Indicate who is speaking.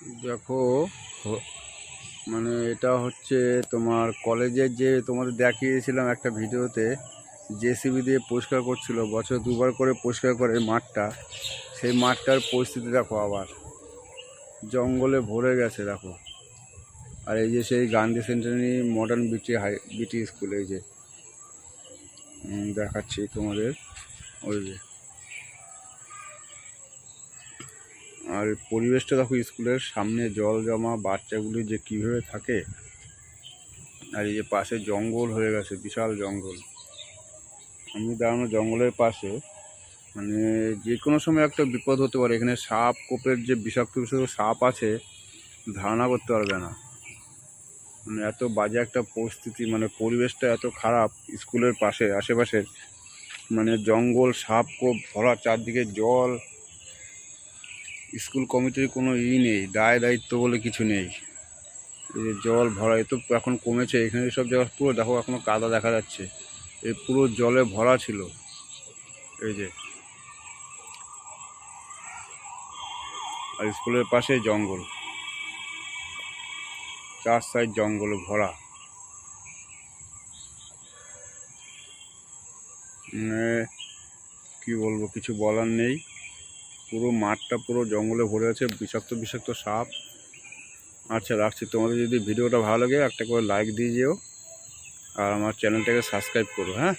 Speaker 1: দেখো মানে এটা হচ্ছে তোমার কলেজের যে তোমাদের দেখিয়েছিলাম একটা ভিডিওতে, জেসিবি দিয়ে পরিষ্কার করছিল, বছর দুবার করে পরিষ্কার করে মাঠটা। সেই মাঠটার পরিস্থিতি দেখো আবার। জঙ্গলে ভরে গেছে, দেখো। আর এই যে সেই Gandhi centenary modern BT high BT school এই যে। দেখাচ্ছি তোমাদের, ওই যে। আর পরিবেশটা দেখো, স্কুলের সামনে জল জমা, বাচ্চাগুলি যে কীভাবে থাকে, আর এই যে পাশে জঙ্গল হয়ে গেছে, বিশাল জঙ্গল। আমি দাঁড়ানো জঙ্গলের পাশে মানে যে কোনো সময় একটা বিপদ হতে পারে। এখানে সাপ, কোপের যে বিষাক্ত বিষাক্ত সাপ আছে, ধারণা করতে পারবে না। মানে এত বাজে একটা পরিস্থিতি মানে পরিবেশটা এত খারাপ স্কুলের পাশে, আশেপাশের। মানে জঙ্গল, সাপ, কোপ, ভরা চারদিকে জল স্কুল কমিটির কোনো ই নেই, দায় দায়িত্ব বলে কিছু নেই। এই যে জল ভরা, এ তো এখন কমেছে, এখানে সব জায়গা, পুরো দেখো এখনও কাদা দেখা যাচ্ছে। এই পুরো জলে ভরা ছিল। এই যে। আর স্কুলের পাশে জঙ্গল। চার সাইড জঙ্গলে ভরা। কি বলব, কিছু বলার নেই। পুরো মাঠটা পুরো জঙ্গলে ভরে আছে, বিষাক্ত বিষাক্ত সাপ। আচ্ছা রাখছি। তোমাদের যদি ভিডিওটা ভালো লাগে, একটা করে লাইক দিয়ে যেও। আর আমার চ্যানেলটাকে সাবস্ক্রাইব করো হ্যাঁ?